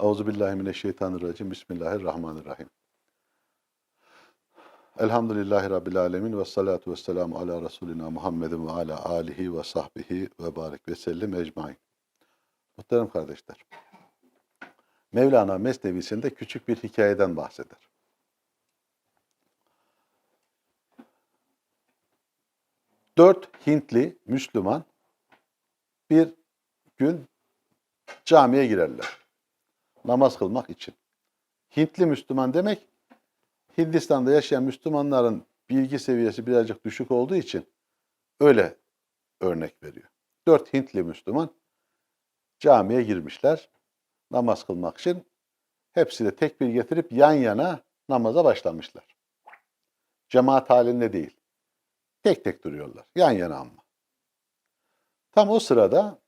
Euzubillahimineşşeytanirracim. Bismillahirrahmanirrahim. Elhamdülillahi Rabbil alemin ve salatu ve selamu ala Resulina Muhammedin ve ala alihi ve sahbihi ve barik ve sellim ecmain. Muhterem kardeşler, Mevlana Mesnevisinde küçük bir hikayeden bahseder. Dört Hintli Müslüman bir gün camiye girerler. Namaz kılmak için. Hintli Müslüman demek, Hindistan'da yaşayan Müslümanların bilgi seviyesi birazcık düşük olduğu için öyle örnek veriyor. Dört Hintli Müslüman camiye girmişler namaz kılmak için. Hepsi de tekbir getirip yan yana namaza başlamışlar. Cemaat halinde değil. Tek tek duruyorlar. Yan yana ama. Tam o sırada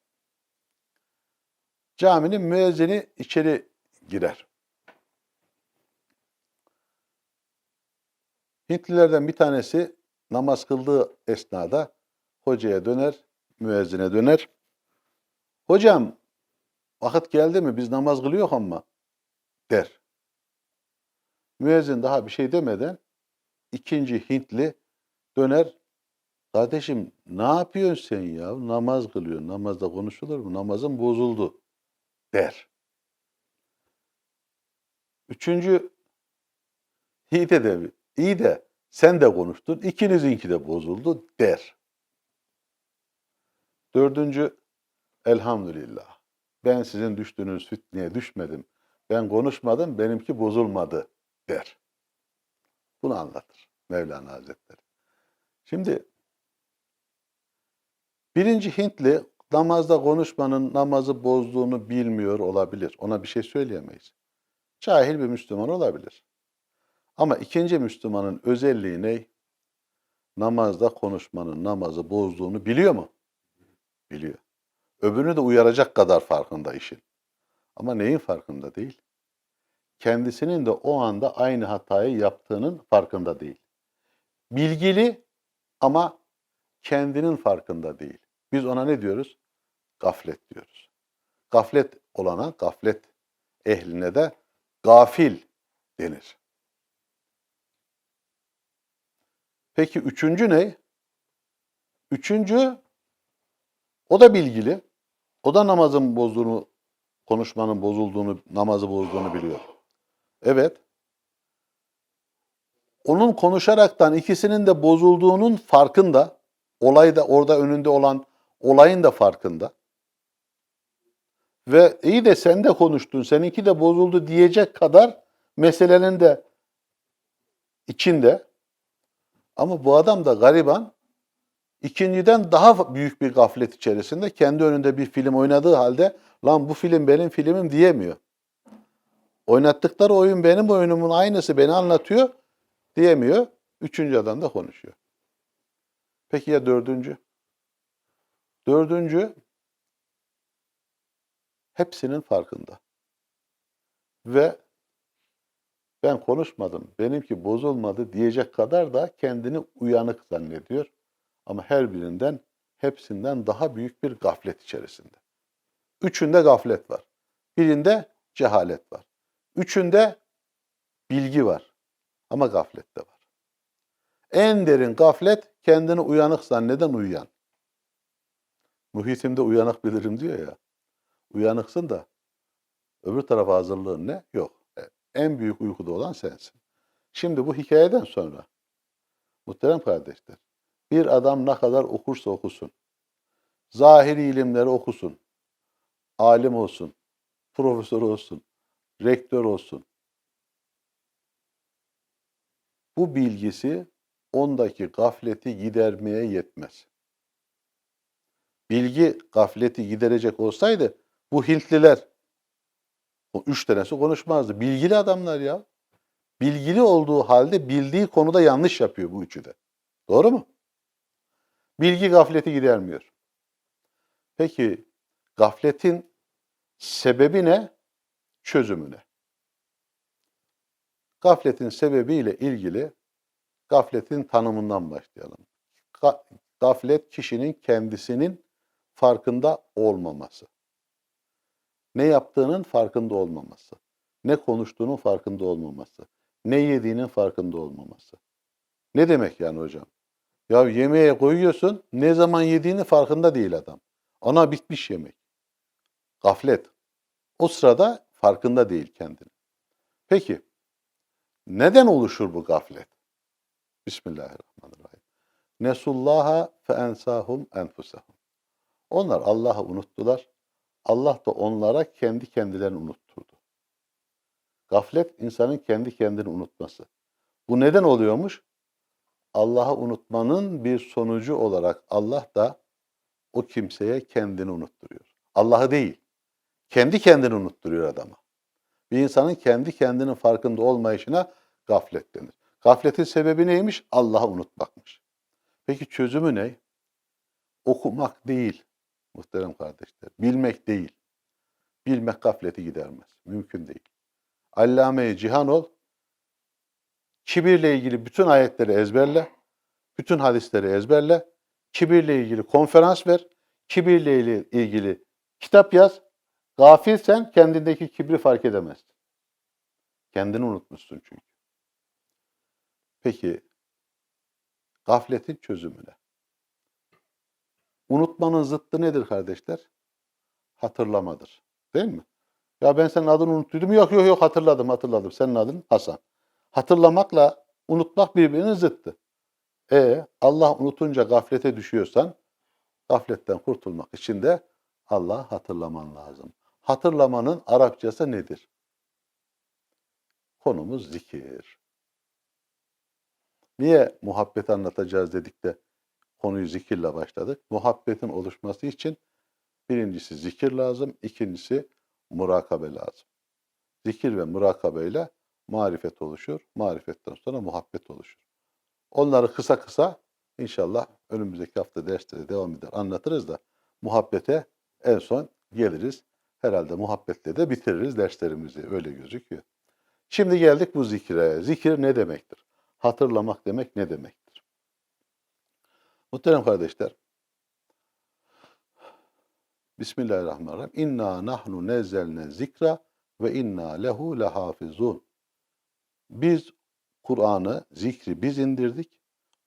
caminin müezzini içeri girer. Hintlilerden bir tanesi namaz kıldığı esnada hocaya döner, müezzine döner. Hocam vakit geldi mi biz namaz kılıyor ama der. Müezzin daha bir şey demeden ikinci Hintli döner. Kardeşim ne yapıyorsun sen ya? Namaz kılıyorsun. Namazda konuşulur mu? Namazın bozuldu der. Üçüncü iyi de, iyi de sen de konuştun, ikinizinki de bozuldu der. Dördüncü, elhamdülillah. Ben sizin düştüğünüz fitneye düşmedim. Ben konuşmadım, benimki bozulmadı der. Bunu anlatır Mevlana Hazretleri. Şimdi birinci Hintli namazda konuşmanın namazı bozduğunu bilmiyor olabilir. Ona bir şey söyleyemeyiz. Cahil bir Müslüman olabilir. Ama ikinci Müslümanın özelliği ne? Namazda konuşmanın namazı bozduğunu biliyor mu? Biliyor. Öbürünü de uyaracak kadar farkında işin. Ama neyin farkında değil? Kendisinin de o anda aynı hatayı yaptığının farkında değil. Bilgili ama kendinin farkında değil. Biz ona ne diyoruz? Gaflet diyoruz. Gaflet olana, gaflet ehline de gafil denir. Peki üçüncü ne? Üçüncü, o da bilgili. O da namazın bozduğunu, konuşmanın bozulduğunu, namazı bozduğunu biliyor. Evet. Onun konuşaraktan ikisinin de bozulduğunun farkında. Olay da orada önünde olan olayın da farkında. Ve iyi de sen de konuştun, seninki de bozuldu diyecek kadar meselenin de içinde. Ama bu adam da gariban, ikinciden daha büyük bir gaflet içerisinde kendi önünde bir film oynadığı halde lan bu film benim filmim diyemiyor. Oynattıkları oyun benim oyunumun aynısı beni anlatıyor diyemiyor. Üçüncü adam da konuşuyor. Peki ya dördüncü? Dördüncü, hepsinin farkında. Ve ben konuşmadım, benimki bozulmadı diyecek kadar da kendini uyanık zannediyor. Ama her birinden, hepsinden daha büyük bir gaflet içerisinde. Üçünde gaflet var. Birinde cehalet var. Üçünde bilgi var. Ama gaflet de var. En derin gaflet kendini uyanık zanneden uyuyan. Muhitimde uyanık bilirim diyor ya. Uyanıksın da öbür tarafa hazırlığın ne? Yok. E, En büyük uykuda olan sensin. Şimdi bu hikayeden sonra muhterem kardeşler bir adam ne kadar okursa okusun, zahiri ilimleri okusun, alim olsun, profesör olsun, rektör olsun. Bu bilgisi ondaki gafleti gidermeye yetmez. Bilgi gafleti giderecek olsaydı bu Hintliler o üç tanesi konuşmazdı. Bilgili adamlar ya. Bilgili olduğu halde bildiği konuda yanlış yapıyor bu üçü de. Doğru mu? Bilgi gafleti gidermiyor. Peki gafletin sebebi ne? Çözümü ne? Gafletin sebebiyle ilgili gafletin tanımından başlayalım. Ga- Gaflet kişinin kendisinin farkında olmaması. Ne yaptığının farkında olmaması. Ne konuştuğunun farkında olmaması. Ne yediğinin farkında olmaması. Ne demek yani hocam? Ya yemeğe koyuyorsun, ne zaman yediğini farkında değil adam. Ona bitmiş yemek. Gaflet. O sırada farkında değil kendini. Peki, neden oluşur bu gaflet? Bismillahirrahmanirrahim. Nesullaha fe ensahum enfusahum. Onlar Allah'ı unuttular. Allah da onlara kendi kendilerini unutturdu. Gaflet insanın kendi kendini unutması. Bu neden oluyormuş? Allah'ı unutmanın bir sonucu olarak Allah da o kimseye kendini unutturuyor. Allah'ı değil, kendi kendini unutturuyor adama. Bir insanın kendi kendinin farkında olmayışına gaflet denir. Gafletin sebebi neymiş? Allah'ı unutmakmış. Peki çözümü ne? Okumak değil muhterem kardeşler. Bilmek değil. Bilmek gafleti gidermez. Mümkün değil. Allame-i Cihanol kibirle ilgili bütün ayetleri ezberle, bütün hadisleri ezberle, kibirle ilgili konferans ver, kibirle ilgili kitap yaz. Gafilsen kendindeki kibri fark edemezsin. Kendini unutmuşsun çünkü. Peki gafletin çözümü ne? Unutmanın zıttı nedir kardeşler? Hatırlamadır. Değil mi? Ya ben senin adını unuttuydum. Yok yok yok hatırladım hatırladım. Senin adın Hasan. Hatırlamakla unutmak birbirinin zıttı. E Allah unutunca gaflete düşüyorsan gafletten kurtulmak için de Allah hatırlaman lazım. Hatırlamanın Arapçası nedir? Konumuz zikir. Niye muhabbet anlatacağız dedik de konuyu zikirle başladık? Muhabbetin oluşması için birincisi zikir lazım, ikincisi murakabe lazım. Zikir ve murakabeyle marifet oluşur. Marifetten sonra muhabbet oluşur. Onları kısa kısa inşallah önümüzdeki hafta derslere devam eder anlatırız da muhabbete en son geliriz. Herhalde muhabbetle de bitiririz derslerimizi. Öyle gözüküyor. Şimdi geldik bu zikire. Zikir ne demektir? Hatırlamak demek ne demektir? Muhterem kardeşler, Bismillahirrahmanirrahim. İnna nahnu nezzelne zikra ve inna lehu lehafizun. Biz Kur'an'ı, zikri biz indirdik.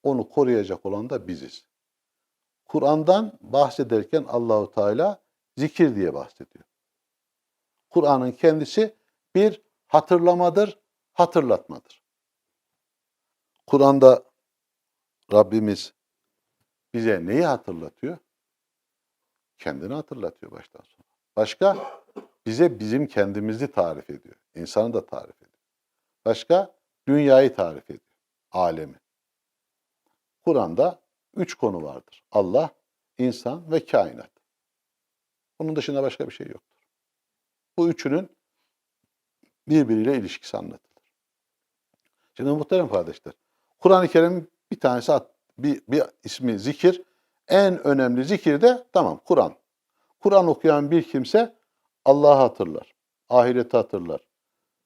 Onu koruyacak olan da biziz. Kur'an'dan bahsederken Allahu Teala zikir diye bahsediyor. Kur'an'ın kendisi bir hatırlamadır, hatırlatmadır. Kur'an'da Rabbimiz bize neyi hatırlatıyor? Kendini hatırlatıyor baştan sona. Başka bize bizim kendimizi tarif ediyor. İnsanı da tarif ediyor. Başka dünyayı tarif ediyor. Alemi. Kur'an'da üç konu vardır. Allah, insan ve kainat. Bunun dışında başka bir şey yoktur. Bu üçünün birbiriyle ilişkisi anlatılır. Şimdi muhterem kardeşler, Kur'an-ı Kerim bir tanesi bir, bir ismi zikir. En önemli zikir de tamam Kur'an. Kur'an okuyan bir kimse Allah'ı hatırlar, ahireti hatırlar,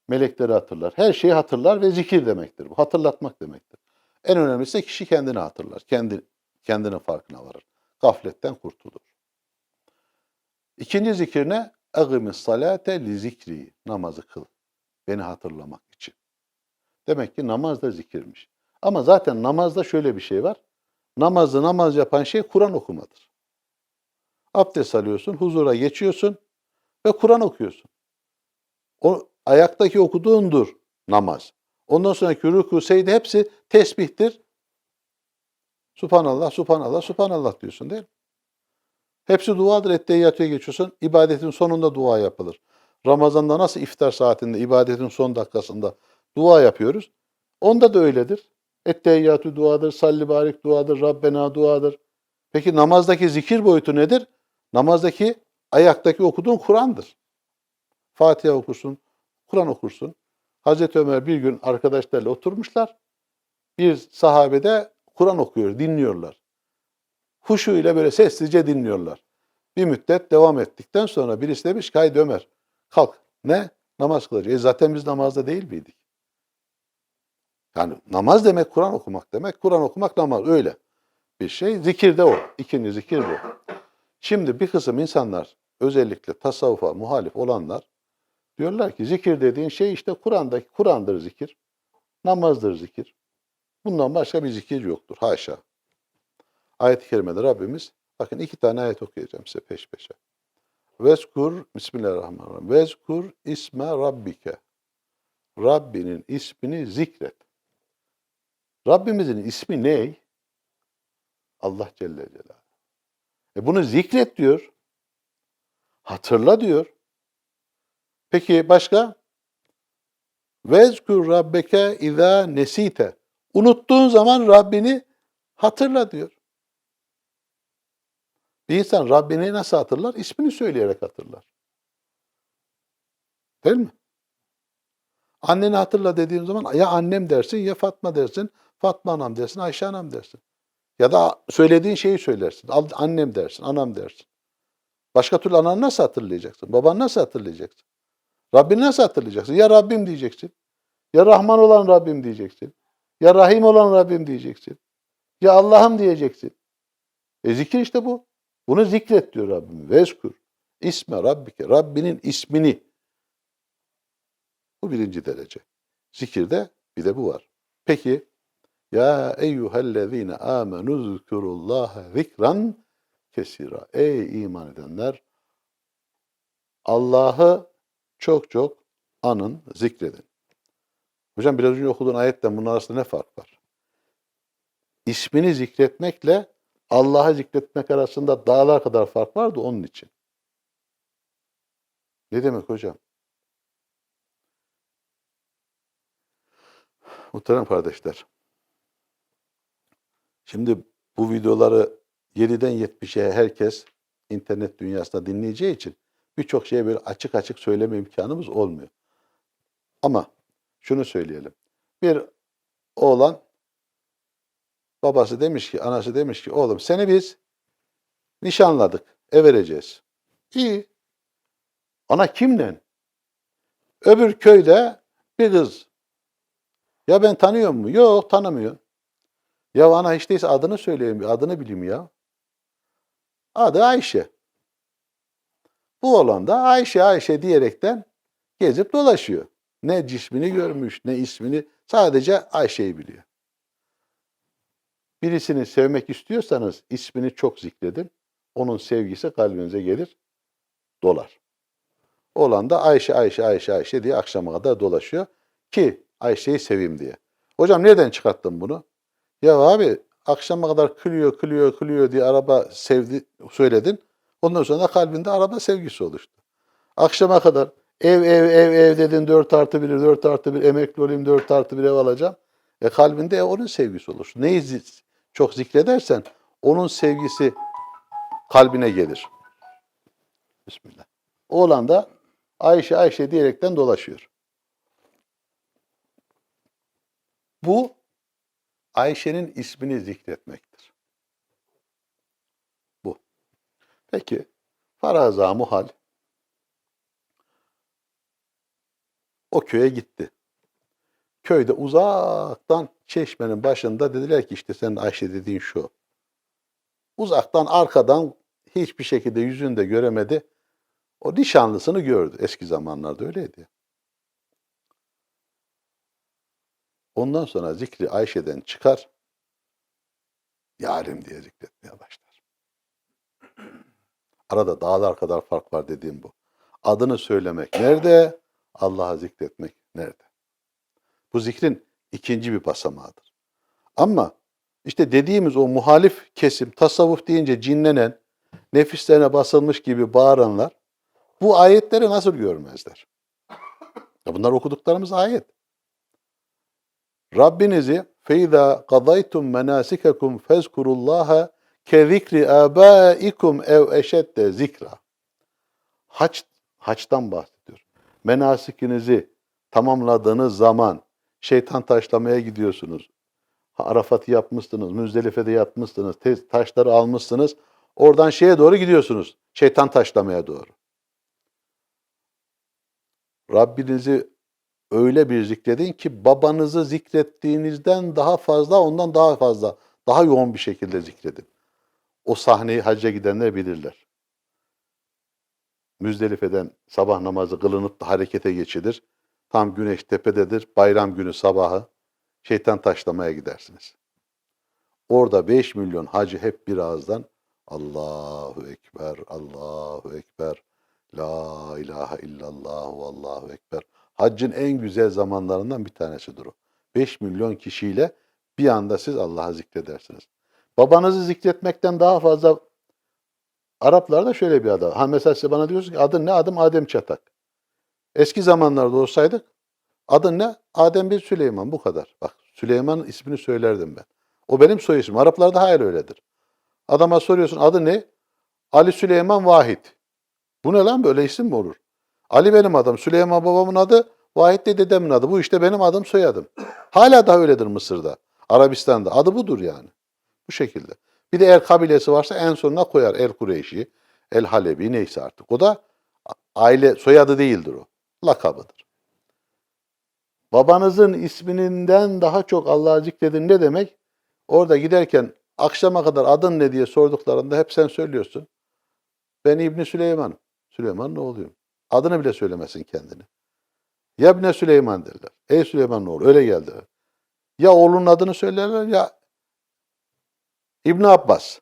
melekleri hatırlar, her şeyi hatırlar ve zikir demektir bu. Hatırlatmak demektir. En önemlisi kişi kendini hatırlar, kendi kendinin farkına varır. Gafletten kurtulur. İkinci zikir ne? Egimis salate li zikri. Namazı kıl. Beni hatırlamak için. Demek ki namaz da zikirmiş. Ama zaten namazda şöyle bir şey var. Namazı namaz yapan şey Kur'an okumadır. Abdest alıyorsun, huzura geçiyorsun ve Kur'an okuyorsun. O ayaktaki okuduğundur namaz. Ondan sonraki rükû, secde hepsi tesbihtir. Subhanallah, subhanallah, subhanallah diyorsun değil mi? Hepsi duadır. Ettehiyyatü'ye geçiyorsun. İbadetin sonunda dua yapılır. Ramazan'da nasıl iftar saatinde, ibadetin son dakikasında dua yapıyoruz. Onda da öyledir. Ettehiyyatü duadır, salli barik duadır, Rabbena duadır. Peki namazdaki zikir boyutu nedir? Namazdaki ayaktaki okuduğun Kur'an'dır. Fatiha okursun, Kur'an okursun. Hazreti Ömer bir gün arkadaşlarla oturmuşlar. Bir sahabede Kur'an okuyor, dinliyorlar. Huşu ile böyle sessizce dinliyorlar. Bir müddet devam ettikten sonra birisi demiş ki haydi Ömer kalk. Ne? Namaz kılacağız. E zaten biz namazda değil miydik? Yani namaz demek Kur'an okumak demek. Kur'an okumak namaz öyle bir şey. Zikir de o. İkinci zikir bu. Şimdi bir kısım insanlar özellikle tasavvufa muhalif olanlar diyorlar ki zikir dediğin şey işte Kur'an'daki Kur'an'dır zikir. Namazdır zikir. Bundan başka bir zikir yoktur. Haşa. Ayet-i kerimede Rabbimiz bakın iki tane ayet okuyacağım size peş peşe. Vezkur Bismillahirrahmanirrahim. Vezkur isme rabbike. Rabbinin ismini zikret. Rabbimizin ismi ne? Allah Celle Celaluhu. E bunu zikret diyor. Hatırla diyor. Peki başka? Vezkur rabbeke izâ nesite. Unuttuğun zaman Rabbini hatırla diyor. Bir insan Rabbini nasıl hatırlar? İsmini söyleyerek hatırlar. Değil mi? Anneni hatırla dediğim zaman ya annem dersin ya Fatma dersin, Fatma anam dersin, Ayşe anam dersin. Ya da söylediğin şeyi söylersin. Annem dersin, anam dersin. Başka türlü ananı nasıl hatırlayacaksın? Babanı nasıl hatırlayacaksın? Rabbini nasıl hatırlayacaksın? Ya Rabbim diyeceksin. Ya Rahman olan Rabbim diyeceksin. Ya Rahim olan Rabbim diyeceksin. Ya Allah'ım diyeceksin. E zikir işte bu. Bunu zikret diyor Rabbim. Vezkur. İsme Rabbike. Rabbinin ismini. Bu birinci derece. Zikirde bir de bu var. Peki ya eyyühellezine amenu zikurullaha zikran kesira. Ey iman edenler Allah'ı çok çok anın, zikredin. Hocam biraz önce okuduğun ayetten bunun arasında ne fark var? İsmini zikretmekle Allah'ı zikretmek arasında dağlar kadar fark vardı onun için. Ne demek hocam? Muhterem kardeşler. Şimdi bu videoları 7'den 70'e herkes internet dünyasında dinleyeceği için birçok şeye böyle açık açık söyleme imkanımız olmuyor. Ama şunu söyleyelim. Bir oğlan babası demiş ki, anası demiş ki oğlum seni biz nişanladık, ev vereceğiz. İyi. Ana kimden? Öbür köyde bir kız. Ya ben tanıyor mu? Yok tanımıyor. Ya ana hiç değilse adını söyleyeyim, adını bileyim ya. Adı Ayşe. Bu oğlan da Ayşe Ayşe diyerekten gezip dolaşıyor. Ne cismini görmüş, ne ismini, sadece Ayşe'yi biliyor. Birisini sevmek istiyorsanız ismini çok zikredin. Onun sevgisi kalbinize gelir, dolar. Oğlan da Ayşe, Ayşe, Ayşe, Ayşe diye akşama kadar dolaşıyor ki Ayşe'yi seveyim diye. Hocam nereden çıkarttın bunu? Ya abi akşama kadar kılıyor, kılıyor, kılıyor diye araba sevdi, söyledin. Ondan sonra kalbinde araba sevgisi oluştu. Akşama kadar ev, ev, ev, ev dedin 4 artı 1, 4 artı 1 emekli olayım 4 artı 1 ev alacağım. E kalbinde onun sevgisi oluştu. Neyi çok zikredersen onun sevgisi kalbine gelir. Bismillah. Oğlan da Ayşe Ayşe diyerekten dolaşıyor. Bu Ayşe'nin ismini zikretmektir. Bu. Peki faraza muhal o köye gitti. Köyde uzaktan çeşmenin başında dediler ki işte senin Ayşe dediğin şu. Uzaktan arkadan hiçbir şekilde yüzünü de göremedi. O nişanlısını gördü. Eski zamanlarda öyleydi. Ondan sonra zikri Ayşe'den çıkar. Yarim diye zikretmeye başlar. Arada dağlar kadar fark var dediğim bu. Adını söylemek nerede? Allah'a zikretmek nerede? Bu zikrin ikinci bir basamağıdır. Ama işte dediğimiz o muhalif kesim, tasavvuf deyince cinlenen, nefislerine basılmış gibi bağıranlar bu ayetleri nasıl görmezler? Ya bunlar okuduklarımız ayet. Rabbinizi qadaytum menasikakum fezkurullaha ke zikri abaikum ev eşedde zikra. Haç, haçtan bahsediyor. Menasikinizi tamamladığınız zaman şeytan taşlamaya gidiyorsunuz. Arafat'ı yapmışsınız, Müzdelife'de yatmışsınız, taşları almışsınız. Oradan şeye doğru gidiyorsunuz. Şeytan taşlamaya doğru. Rabbinizi öyle bir zikredin ki babanızı zikrettiğinizden daha fazla, ondan daha fazla, daha yoğun bir şekilde zikredin. O sahneyi hacca gidenler bilirler. Müzdelife'den sabah namazı kılınıp da harekete geçilir. Tam güneş tepededir. Bayram günü sabahı şeytan taşlamaya gidersiniz. Orada 5 milyon hacı hep bir ağızdan Allahu Ekber, Allahu Ekber, La ilahe illallah, Allahu Ekber. Haccın en güzel zamanlarından bir tanesidir o. 5 milyon kişiyle bir anda siz Allah'ı zikredersiniz. Babanızı zikretmekten daha fazla Araplarda şöyle bir adı. var. Ha mesela size bana diyorsun ki adın ne? Adım Adem Çatak. Eski zamanlarda olsaydık adın ne? Adem bir Süleyman bu kadar. Bak Süleyman'ın ismini söylerdim ben. O benim soy ismim. Araplarda hayır öyledir. Adama soruyorsun adı ne? Ali Süleyman Vahid. Bu ne lan böyle isim mi olur? Ali benim adım, Süleyman babamın adı, Vahid de dedemin adı. Bu işte benim adım soyadım. Hala da öyledir Mısır'da, Arabistan'da. Adı budur yani. Bu şekilde. Bir de el kabilesi varsa en sonuna koyar. El Kureyşi, El Halebi neyse artık. O da aile soyadı değildir o. Lakabıdır. Babanızın ismininden daha çok Allah'ı zikredin ne demek? Orada giderken akşama kadar adın ne diye sorduklarında hep sen söylüyorsun. Ben İbni Süleyman'ım. Süleyman ne oluyor? Adını bile söylemesin kendini. Ya İbni Süleyman derler. Ey Süleyman olur? Öyle geldi. Ya oğlunun adını söylerler ya İbn Abbas.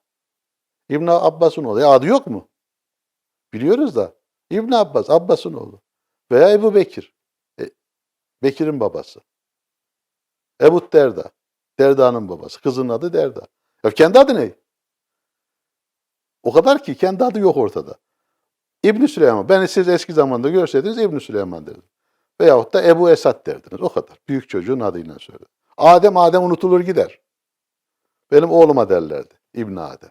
İbn Abbas'ın oğlu. Ya adı yok mu? Biliyoruz da. İbn Abbas, Abbas'ın oğlu. Veya Ebu Bekir. E, Bekir'in babası. Ebu Derda. Derda'nın babası. Kızın adı Derda. Ya kendi adı ne? O kadar ki kendi adı yok ortada. İbn Süleyman. Beni siz eski zamanda görseydiniz İbn Süleyman derdim. Veyahut da Ebu Esad derdiniz. O kadar. Büyük çocuğun adıyla söyle. Adem, Adem unutulur gider. Benim oğluma derlerdi. İbn Adem.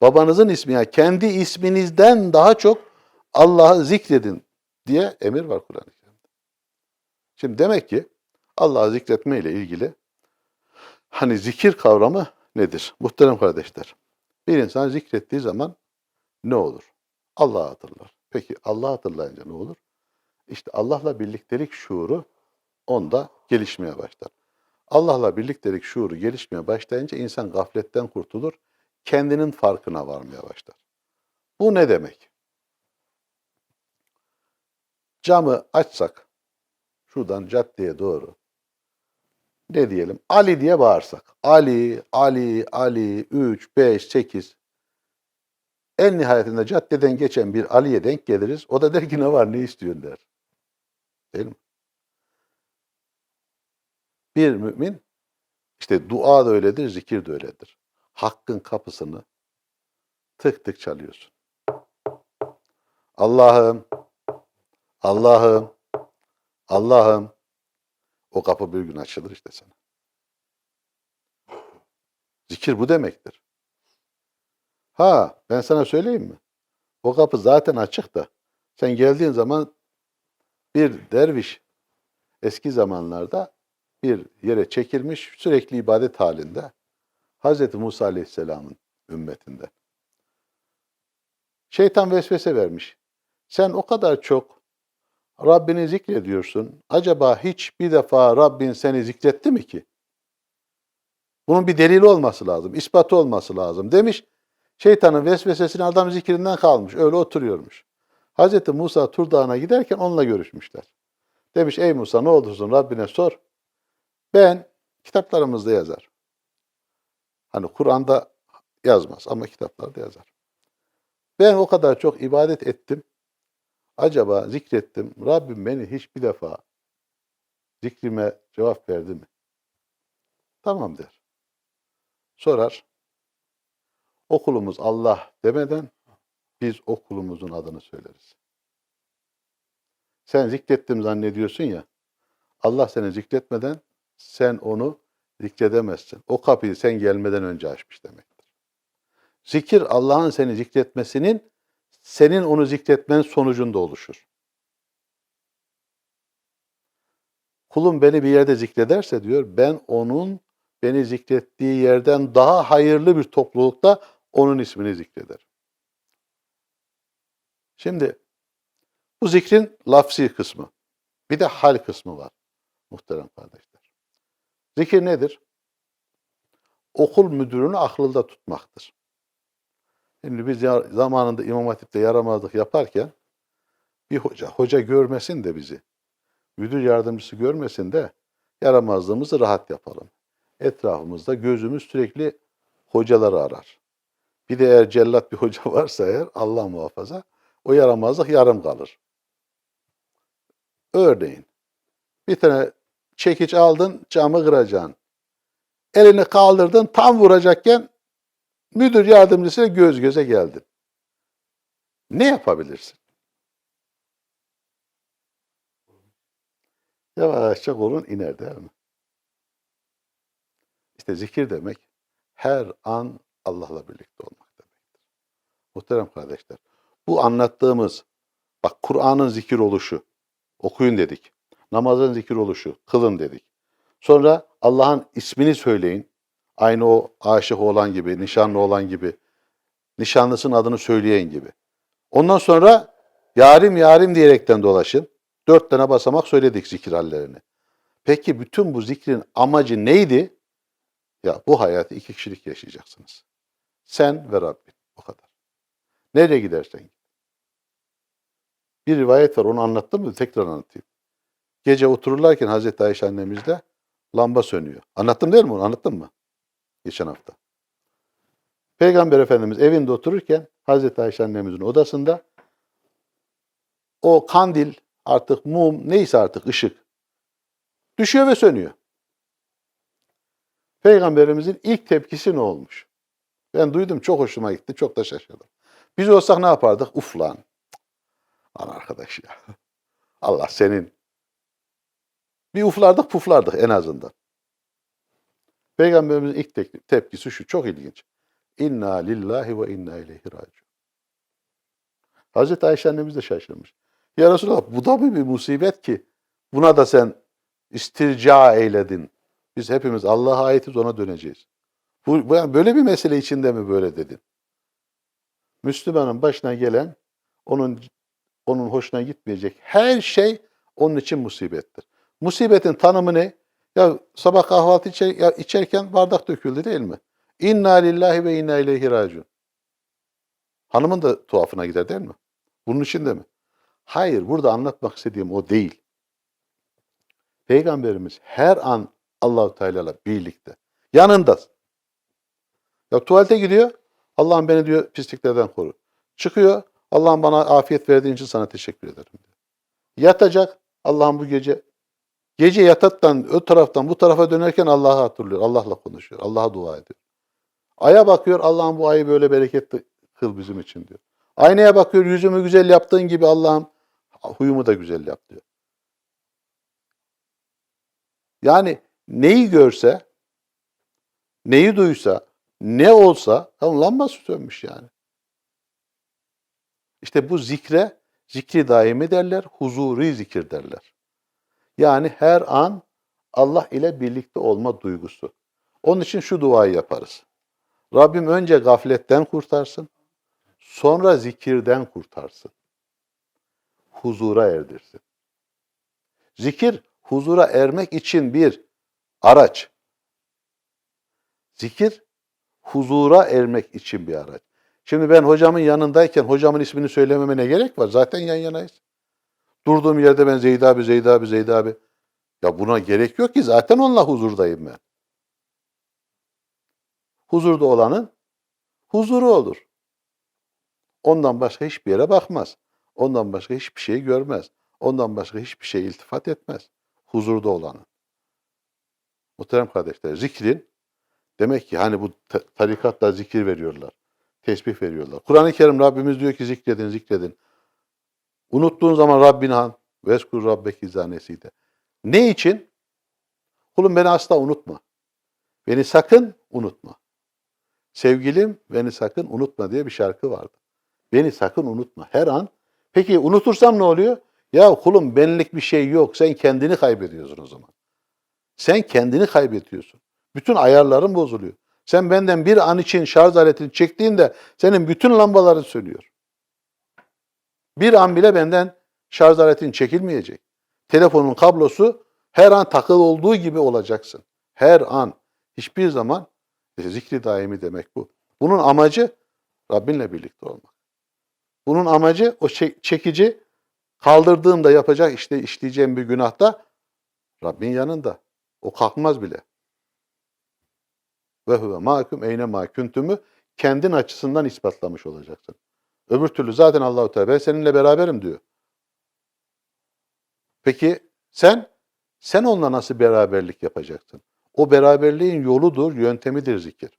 Babanızın ismi ya kendi isminizden daha çok Allah'ı zikredin diye emir var Kur'an-ı Kerim'de. Şimdi demek ki Allah'ı zikretme ile ilgili hani zikir kavramı nedir? Muhterem kardeşler. Bir insan zikrettiği zaman ne olur? Allah'ı hatırlar. Peki Allah hatırlayınca ne olur? İşte Allah'la birliktelik şuuru onda gelişmeye başlar. Allah'la birliktelik şuuru gelişmeye başlayınca insan gafletten kurtulur, kendinin farkına varmaya başlar. Bu ne demek? Camı açsak, şuradan caddeye doğru, ne diyelim, Ali diye bağırsak. Ali, Ali, Ali, 3, 5, 8. En nihayetinde caddeden geçen bir Ali'ye denk geliriz. O da der ki ne var, ne istiyorsun der. Değil mi? Bir mümin işte dua da öyledir, zikir de öyledir. Hakkın kapısını tık tık çalıyorsun. Allah'ım, Allah'ım, Allah'ım. O kapı bir gün açılır işte sana. Zikir bu demektir. Ha ben sana söyleyeyim mi? O kapı zaten açık da sen geldiğin zaman bir derviş eski zamanlarda bir yere çekilmiş sürekli ibadet halinde Hz. Musa Aleyhisselam'ın ümmetinde. Şeytan vesvese vermiş. Sen o kadar çok Rabbini zikrediyorsun. Acaba hiç bir defa Rabbin seni zikretti mi ki? Bunun bir delili olması lazım, ispatı olması lazım demiş. Şeytanın vesvesesini adam zikrinden kalmış. Öyle oturuyormuş. Hz. Musa Tur Dağı'na giderken onunla görüşmüşler. Demiş ey Musa ne olursun Rabbine sor. Ben kitaplarımızda yazar. Hani Kur'an'da yazmaz ama kitaplarda yazar. Ben o kadar çok ibadet ettim. Acaba zikrettim. Rabbim beni hiçbir defa zikrime cevap verdi mi? Tamam der. Sorar. Okulumuz Allah demeden biz okulumuzun adını söyleriz. Sen zikrettim zannediyorsun ya. Allah seni zikretmeden sen onu zikredemezsin. O kapıyı sen gelmeden önce açmış demektir. Zikir Allah'ın seni zikretmesinin senin onu zikretmen sonucunda oluşur. Kulum beni bir yerde zikrederse diyor ben onun beni zikrettiği yerden daha hayırlı bir toplulukta onun ismini zikrederim. Şimdi bu zikrin lafsi kısmı. Bir de hal kısmı var muhterem kardeşler. Zikir nedir? Okul müdürünü aklında tutmaktır. Şimdi biz zamanında İmam Hatip'te yaramazlık yaparken bir hoca, hoca görmesin de bizi, müdür yardımcısı görmesin de yaramazlığımızı rahat yapalım. Etrafımızda gözümüz sürekli hocaları arar. Bir de eğer cellat bir hoca varsa eğer Allah muhafaza o yaramazlık yarım kalır. Örneğin bir tane çekiç aldın camı kıracaksın. Elini kaldırdın tam vuracakken müdür yardımcısıyla göz göze geldin. Ne yapabilirsin? Yavaşça kolun iner değil mi? İşte zikir demek her an Allah'la birlikte olmak. Muhterem kardeşler, bu anlattığımız, bak Kur'an'ın zikir oluşu, okuyun dedik. Namazın zikir oluşu, kılın dedik. Sonra Allah'ın ismini söyleyin. Aynı o aşık olan gibi, nişanlı olan gibi, nişanlısının adını söyleyen gibi. Ondan sonra yarim yarim diyerekten dolaşın. Dört tane basamak söyledik zikir hallerini. Peki bütün bu zikrin amacı neydi? Ya bu hayatı iki kişilik yaşayacaksınız. Sen ve Rabbin. O kadar. Nereye gidersen git. Bir rivayet var onu anlattım mı? Tekrar anlatayım. Gece otururlarken Hazreti Ayşe annemizde lamba sönüyor. Anlattım değil mi onu? Anlattım mı? Geçen hafta. Peygamber Efendimiz evinde otururken Hazreti Ayşe annemizin odasında o kandil artık mum neyse artık ışık düşüyor ve sönüyor. Peygamberimizin ilk tepkisi ne olmuş? Ben duydum çok hoşuma gitti, çok da şaşırdım. Biz olsak ne yapardık? Uf lan. Lan arkadaş ya. Allah senin. Bir uflardık puflardık en azından. Peygamberimizin ilk tepkisi şu, çok ilginç. İnna lillahi ve inna ileyhi raciun. Hazreti Ayşe annemiz de şaşırmış. Ya Resulallah bu da mı bir musibet ki? Buna da sen istirca eyledin. Biz hepimiz Allah'a aitiz ona döneceğiz. Bu, böyle bir mesele içinde mi böyle dedin? Müslümanın başına gelen onun onun hoşuna gitmeyecek her şey onun için musibettir. Musibetin tanımı ne? Ya sabah kahvaltı içer, ya içerken bardak döküldü değil mi? İnna lillahi ve inna ileyhi raciun. Hanımın da tuhafına gider değil mi? Bunun için de mi? Hayır, burada anlatmak istediğim o değil. Peygamberimiz her an Allahu Teala'yla birlikte. Yanında. Ya tuvalete gidiyor. Allah'ım beni diyor pisliklerden koru. Çıkıyor. Allah'ım bana afiyet verdiğin için sana teşekkür ederim diyor. Yatacak. Allah'ım bu gece gece yataktan o taraftan bu tarafa dönerken Allah'ı hatırlıyor. Allah'la konuşuyor. Allah'a dua ediyor. Aya bakıyor. Allah'ım bu ayı böyle bereketli kıl bizim için diyor. Aynaya bakıyor. Yüzümü güzel yaptığın gibi Allah'ım huyumu da güzel yap diyor. Yani neyi görse, neyi duysa, ne olsa tamam lambası sönmüş yani. İşte bu zikre zikri daimi derler, huzuri zikir derler. Yani her an Allah ile birlikte olma duygusu. Onun için şu duayı yaparız. Rabbim önce gafletten kurtarsın, sonra zikirden kurtarsın. Huzura erdirsin. Zikir huzura ermek için bir araç. Zikir huzura ermek için bir araç. Şimdi ben hocamın yanındayken hocamın ismini söylememe ne gerek var? Zaten yan yanayız. Durduğum yerde ben Zeyd abi, Zeyd abi, Zeyd abi. Ya buna gerek yok ki zaten onunla huzurdayım ben. Huzurda olanın huzuru olur. Ondan başka hiçbir yere bakmaz. Ondan başka hiçbir şey görmez. Ondan başka hiçbir şey iltifat etmez. Huzurda olanın. Muhterem kardeşler, zikrin demek ki hani bu ta- tarikatla zikir veriyorlar. Tesbih veriyorlar. Kur'an-ı Kerim Rabbimiz diyor ki zikredin, zikredin. Unuttuğun zaman Rabbini an. Veskur Rabbeki zanesiyde. Ne için? Kulum beni asla unutma. Beni sakın unutma. Sevgilim beni sakın unutma diye bir şarkı vardı. Beni sakın unutma. Her an. Peki unutursam ne oluyor? Ya kulum benlik bir şey yok. Sen kendini kaybediyorsun o zaman. Sen kendini kaybediyorsun. Bütün ayarların bozuluyor. Sen benden bir an için şarj aletini çektiğinde senin bütün lambaların sönüyor. Bir an bile benden şarj aletin çekilmeyecek. Telefonun kablosu her an takılı olduğu gibi olacaksın. Her an. Hiçbir zaman işte zikri daimi demek bu. Bunun amacı Rabbinle birlikte olmak. Bunun amacı o çe- çekici kaldırdığımda yapacak işte işleyeceğim bir günahta Rabbin yanında. O kalkmaz bile. Ve huve mahkum eyne mahkuntümü kendin açısından ispatlamış olacaksın. Öbür türlü zaten Allahu Teala ben seninle beraberim diyor. Peki sen sen onunla nasıl beraberlik yapacaksın? O beraberliğin yoludur, yöntemidir zikir.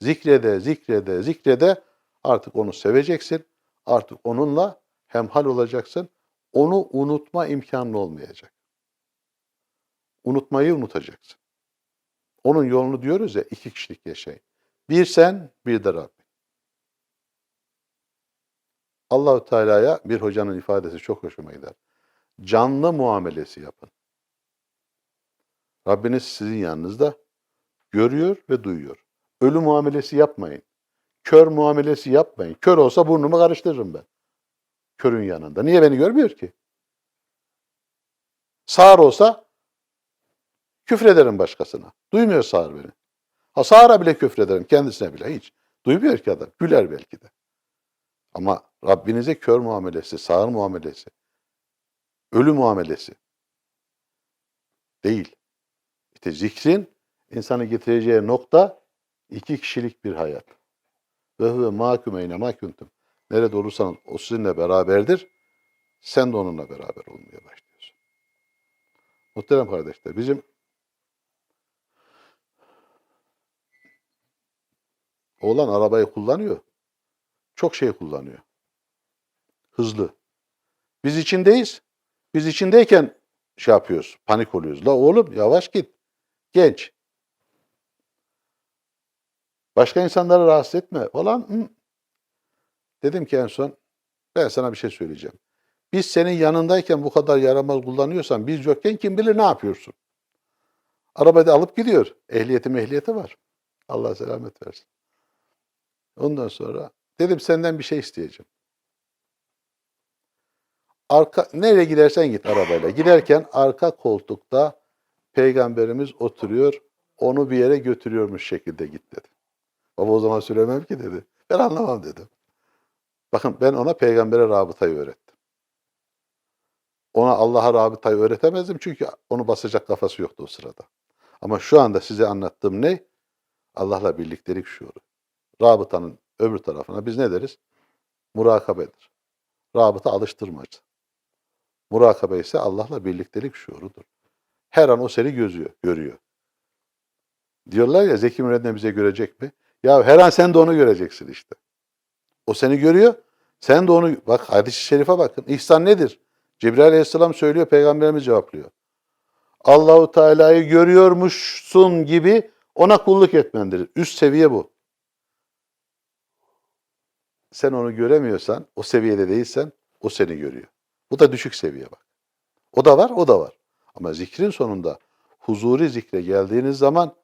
Zikrede, zikrede, zikrede artık onu seveceksin. Artık onunla hemhal olacaksın. Onu unutma imkanı olmayacak. Unutmayı unutacaksın. Onun yolunu diyoruz ya iki kişilik yaşayın. Bir sen, bir de Rabbin. Allahu Teala'ya bir hocanın ifadesi çok hoşuma gider. Canlı muamelesi yapın. Rabbiniz sizin yanınızda görüyor ve duyuyor. Ölü muamelesi yapmayın. Kör muamelesi yapmayın. Kör olsa burnumu karıştırırım ben. Körün yanında. Niye beni görmüyor ki? Sağır olsa küfrederim başkasına. Duymuyor sağır beni. Ha sağıra bile küfrederim kendisine bile hiç. Duymuyor ki adam. Güler belki de. Ama Rabbinize kör muamelesi, sağır muamelesi, ölü muamelesi değil. İşte zikrin insanı getireceği nokta iki kişilik bir hayat. Ve huve mahkum eyne mahkuntum. Nerede olursanız o sizinle beraberdir. Sen de onunla beraber olmaya başlıyorsun. Muhterem kardeşler bizim oğlan arabayı kullanıyor. Çok şey kullanıyor. Hızlı. Biz içindeyiz. Biz içindeyken şey yapıyoruz. Panik oluyoruz. La oğlum yavaş git. Genç. Başka insanları rahatsız etme falan. Hı. Dedim ki en son ben sana bir şey söyleyeceğim. Biz senin yanındayken bu kadar yaramaz kullanıyorsan biz yokken kim bilir ne yapıyorsun. Arabayı alıp gidiyor. Ehliyeti mehliyeti var. Allah selamet versin. Ondan sonra dedim senden bir şey isteyeceğim. Arka, nereye gidersen git arabayla. Giderken arka koltukta peygamberimiz oturuyor. Onu bir yere götürüyormuş şekilde git dedi. Baba o zaman söylemem ki dedi. Ben anlamam dedim. Bakın ben ona peygambere rabıtayı öğrettim. Ona Allah'a rabıtayı öğretemezdim çünkü onu basacak kafası yoktu o sırada. Ama şu anda size anlattığım ne? Allah'la birliktelik şuuru. Rabıtanın öbür tarafına biz ne deriz? Murakabedir. Rabıta alıştırmacı. Murakabe ise Allah'la birliktelik şuurudur. Her an o seni gözüyor, görüyor. Diyorlar ya Zeki Müren'den bize görecek mi? Ya her an sen de onu göreceksin işte. O seni görüyor, sen de onu... Bak hadis-i şerife bakın. İhsan nedir? Cebrail aleyhisselam söylüyor, peygamberimiz cevaplıyor. Allahu Teala'yı görüyormuşsun gibi ona kulluk etmendir. Üst seviye bu. Sen onu göremiyorsan, o seviyede değilsen o seni görüyor. Bu da düşük seviye bak. O da var, o da var. Ama zikrin sonunda huzuri zikre geldiğiniz zaman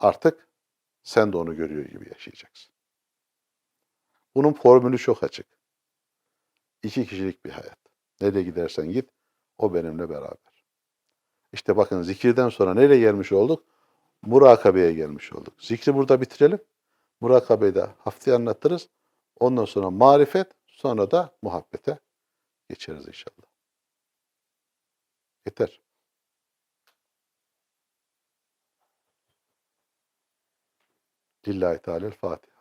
artık sen de onu görüyor gibi yaşayacaksın. Bunun formülü çok açık. İki kişilik bir hayat. Nereye gidersen git, o benimle beraber. İşte bakın zikirden sonra nereye gelmiş olduk? Murakabeye gelmiş olduk. Zikri burada bitirelim. Murakabeyi de haftaya anlatırız. Ondan sonra marifet, sonra da muhabbete geçeriz inşallah. Yeter. Lillahi Teala'l Fatiha.